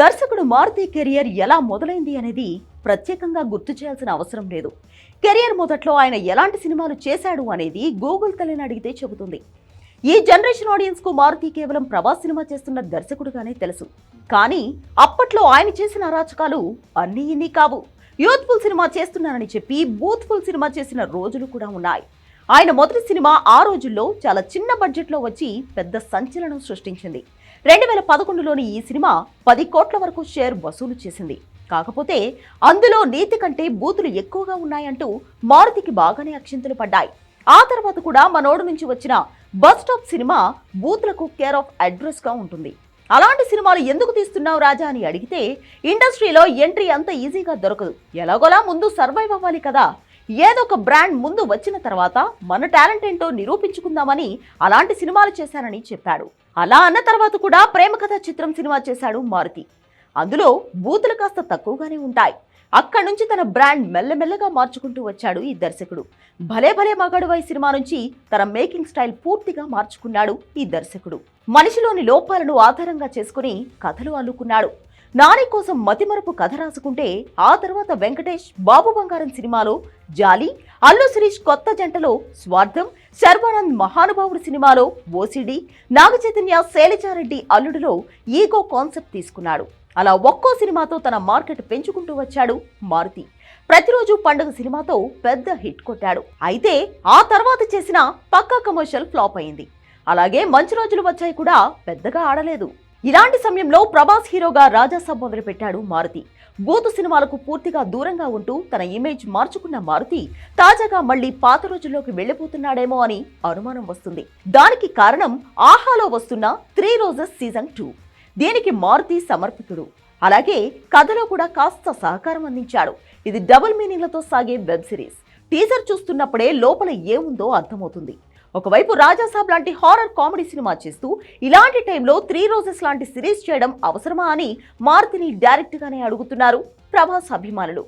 దర్శకుడు మారుతి కెరియర్ ఎలా మొదలైంది అనేది ప్రత్యేకంగా గుర్తు చేయాల్సిన అవసరం లేదు. కెరియర్ మొదట్లో ఆయన ఎలాంటి సినిమాలు చేశాడు అనేది గూగుల్ తల్లిని అడిగితే చెబుతుంది. ఈ జనరేషన్ ఆడియన్స్కు మారుతి కేవలం ప్రభాస్ సినిమా చేస్తున్న దర్శకుడుగానే తెలుసు. కానీ అప్పట్లో ఆయన చేసిన అరాచకాలు అన్నీ ఇన్ని కావు. యూత్ఫుల్ సినిమా చేస్తున్నానని చెప్పి బూత్ఫుల్ సినిమా చేసిన రోజులు కూడా ఉన్నాయి. ఆయన మొదటి సినిమా ఆ రోజుల్లో చాలా చిన్న బడ్జెట్లో వచ్చి పెద్ద సంచలనం సృష్టించింది. రెండు వేల పదకొండులోని ఈ సినిమా పది కోట్ల వరకు షేర్ వసూలు చేసింది. కాకపోతే అందులో నీతి కంటే బూతులు ఎక్కువగా ఉన్నాయంటూ మారుతికి బాగానే అక్షింతలు పడ్డాయి. ఆ తర్వాత కూడా మనోడు నుంచి వచ్చిన బస్ స్టాప్ సినిమా బూత్లకు కేర్ ఆఫ్ అడ్రస్గా ఉంటుంది. అలాంటి సినిమాలు ఎందుకు తీస్తున్నావు రాజా అని అడిగితే ఇండస్ట్రీలో ఎంట్రీ అంత ఈజీగా దొరకదు. ఎలాగోలా ముందు సర్వైవ్ అవ్వాలి కదా. ఏదో ఒక బ్రాండ్ ముందు వచ్చిన తర్వాత మన టాలెంట్ ఏంటో నిరూపించుకుందామని అలాంటి సినిమాలు చేశానని చెప్పాడు. అలా అన్న తర్వాత కూడా ప్రేమ కథ చిత్రం సినిమా చేశాడు మారుతి. అందులో బూతులు కాస్త తక్కువగానే ఉంటాయి. అక్కడి నుంచి తన బ్రాండ్ మెల్లమెల్లగా మార్చుకుంటూ వచ్చాడు ఈ దర్శకుడు. భలే భలే మగాడువై సినిమా నుంచి తన మేకింగ్ స్టైల్ పూర్తిగా మార్చుకున్నాడు ఈ దర్శకుడు. మనిషిలోని లోపాలను ఆధారంగా చేసుకుని కథలు అల్లుకున్నాడు. నాని కోసం మతిమరుపు కథ రాసుకుంటే ఆ తర్వాత వెంకటేష్ బాబు బంగారం సినిమాలో జాలి అల్లు శిరీష్ కొత్త జంటలో స్వార్థం శర్వానంద్ మహానుభావుడు సినిమాలో ఓసిడి నాగచైతన్య శైలజారెడ్డి అల్లుడులో ఈగో కాన్సెప్ట్ తీసుకున్నాడు. అలా ఒక్కో సినిమాతో తన మార్కెట్ పెంచుకుంటూ వచ్చాడు మారుతి. ప్రతిరోజు పండుగ సినిమాతో పెద్ద హిట్ కొట్టాడు. అయితే ఆ తర్వాత చేసిన పక్కా కమర్షియల్ ఫ్లాప్ అయింది. అలాగే మంచి రోజులు వచ్చాయి కూడా పెద్దగా ఆడలేదు. ఇలాంటి సమయంలో ప్రభాస్ హీరోగా రాజాసాబ్ మొదలుపెట్టాడు మారుతి. గోతు సినిమాలకు పూర్తిగా దూరంగా ఉంటూ తన ఇమేజ్ మార్చుకున్న మారుతి తాజాగా మళ్ళీ పాత రోజుల్లోకి వెళ్ళిపోతున్నాడేమో అని అనుమానం వస్తుంది. దానికి కారణం ఆహాలో వస్తున్న త్రీ రోజెస్ సీజన్ టూ. దీనికి మారుతి సమర్పితుడు అలాగే కథలో కూడా కాస్త సహకారం అందించాడు. ఇది డబుల్ మీనింగ్లతో సాగే వెబ్ సిరీస్. టీజర్ చూస్తున్నప్పుడే లోపల ఏముందో అర్థమవుతుంది. ఒకవైపు రాజాసాబ్ లాంటి హారర్ కామెడీ సినిమా చేస్తూ ఇలాంటి టైంలో త్రీ రోజెస్ లాంటి సిరీస్ చేయడం అవసరమా అని మారుతిని డైరెక్ట్గానే అడుగుతున్నారు ప్రభాస్ అభిమానులు.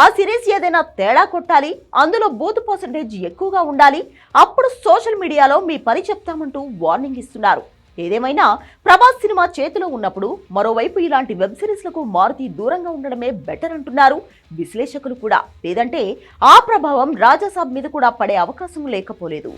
ఆ సిరీస్ ఏదైనా తేడా కొట్టాలి అందులో బూత్ పర్సంటేజ్ ఎక్కువగా ఉండాలి అప్పుడు సోషల్ మీడియాలో మీ పని చెప్తామంటూ వార్నింగ్ ఇస్తున్నారు. ఏదేమైనా ప్రభాస్ సినిమా చేతిలో ఉన్నప్పుడు మరోవైపు ఇలాంటి వెబ్ సిరీస్లకు మారుతి దూరంగా ఉండడమే బెటర్ అంటున్నారు విశ్లేషకులు కూడా. లేదంటే ఆ ప్రభావం రాజాసాబ్ మీద కూడా పడే అవకాశం లేకపోలేదు.